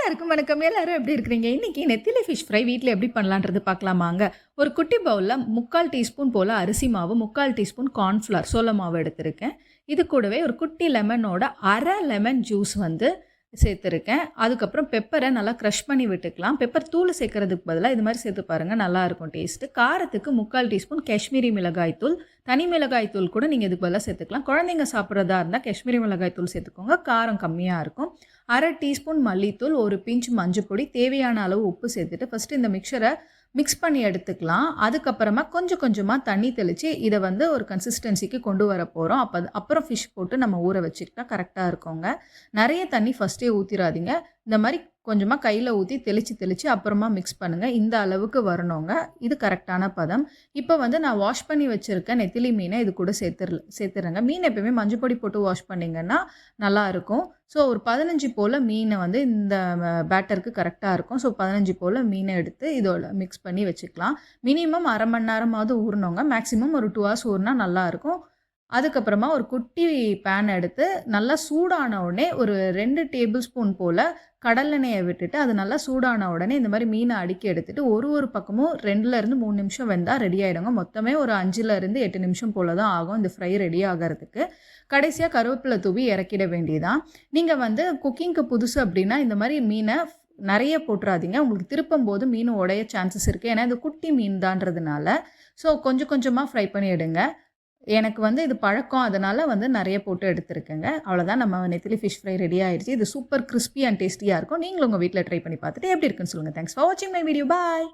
எல்லாருக்கும் வணக்கம். எல்லாரும் எப்படி இருக்கிறீங்க? இன்னைக்கு நெத்திலி ஃபிஷ் ஃப்ரை வீட்டில் எப்படி பண்ணலான்றது பார்க்கலாமாங்க. ஒரு குட்டி பவுலில் முக்கால் டீஸ்பூன் போல் அரிசி மாவு முக்கால் டீஸ்பூன் கார்ன்ஃப்ளவர் சோள மாவு எடுத்திருக்கேன். இது கூடவே ஒரு குட்டி லெமனோட அரை லெமன் ஜூஸ் வந்து சேர்த்துருக்கேன். அதுக்கப்புறம் பெப்பரை நல்லா க்ரஷ் பண்ணி விட்டுக்கலாம். பெப்பர் தூள் சேர்க்கறதுக்கு பதிலாக இது மாதிரி சேர்த்து பாருங்கள் நல்லாயிருக்கும் டேஸ்ட்டு காரத்துக்கு முக்கால் டீஸ்பூன் காஷ்மீரி மிளகாய் தூள். தனி மிளகாய் தூள் கூட நீங்கள் இதுக்கு பதிலாக சேர்த்துக்கலாம். குழந்தைங்க சாப்பிட்றதா இருந்தால் காஷ்மீரி மிளகாய் தூள் சேர்த்துக்கோங்க. காரம் கம்மியாக இருக்கும். அரை டீஸ்பூன் மல்லித்தூள் ஒரு பிஞ்ச் மஞ்சள் பொடி தேவையான அளவு உப்பு சேர்த்துட்டு ஃபஸ்ட்டு இந்த மிக்சரை மிக்ஸ் பண்ணி எடுத்துக்கலாம். அதுக்கப்புறமா கொஞ்சம் கொஞ்சமாக தண்ணி தெளித்து இதை வந்து ஒரு கன்சிஸ்டன்சிக்கு கொண்டு வர போகிறோம் அப்போ அப்புறம் ஃபிஷ் போட்டு நம்ம ஊற வச்சுக்கிட்டா கரெக்டாக இருக்கோங்க. நிறைய தண்ணி ஃபஸ்ட்டே ஊற்றிடாதீங்க இந்த மாதிரி கொஞ்சமாக கையில் ஊற்றி தெளித்து தெளித்து அப்புறமா மிக்ஸ் பண்ணுங்கள் இந்த அளவுக்கு வரணுங்க. இது கரெக்டான பதம். இப்போ வந்து நான் வாஷ் பண்ணி வச்சுருக்க நெத்திலி மீனை இது கூட சேர்த்துரு சேர்த்துறேங்க. மீன் எப்பயுமே மஞ்சள் பொடி போட்டு வாஷ் பண்ணிங்கன்னா நல்லாயிருக்கும் ஸோ ஒரு பதினஞ்சு போல் மீனை வந்து இந்த பேட்டருக்கு கரெக்டாக இருக்கும். ஸோ பதினஞ்சு போல் மீனை எடுத்து இதோட மிக்ஸ் பண்ணி வச்சுக்கலாம். மினிமம் அரை மணி நேரமாவது ஊறணுங்க. மேக்ஸிமம் ஒரு டூ ஹவர்ஸ் ஊறினா நல்லாயிருக்கும் அதுக்கப்புறமா ஒரு குட்டி பேன் எடுத்து நல்லா சூடான உடனே ஒரு ரெண்டு டேபிள் ஸ்பூன் போல் கடலெண்ணெயை விட்டுட்டு அது நல்லா சூடான உடனே இந்த மாதிரி மீனை அடுக்கி எடுத்துட்டு ஒரு ஒரு பக்கமும் ரெண்டுலேருந்து மூணு நிமிஷம் வெந்தால் ரெடி ஆகிடுங்க மொத்தமே ஒரு அஞ்சுலேருந்து எட்டு நிமிஷம் போல் தான் ஆகும் இந்த ஃப்ரை ரெடி ஆகிறதுக்கு. கடைசியாக கருவேப்பிலை தூவி இறக்கிட வேண்டியதான் நீங்கள் வந்து குக்கிங்க்கு புதுசு அப்படின்னா இந்த மாதிரி மீனை நிறைய போட்டுறாதீங்க. உங்களுக்கு திருப்பும் போது மீன் உடைய சான்சஸ் இருக்குது ஏன்னா இது குட்டி மீன் தான்றதுனால. ஸோ கொஞ்சம் கொஞ்சமாக ஃப்ரை பண்ணி எடுங்க. எனக்கு வந்து இது பழக்கம். அதனால் வந்து நிறைய போட்டு எடுத்துருக்கேங்க. அவ்வளோதான் நம்ம நெத்திலி ஃபிஷ் ஃப்ரை ரெடி ஆயிடுச்சு. இது சூப்பர் கிறிஸ்பி அண்ட் டேஸ்டியாக இருக்கும். நீங்களும் உங்கள் வீட்டில் ட்ரை பண்ணி பார்த்துட்டு எப்படி இருக்குன்னு சொல்லுங்கள் தேங்க்ஸ் ஃபார் வாட்சிங் மை வீடியோ பாய்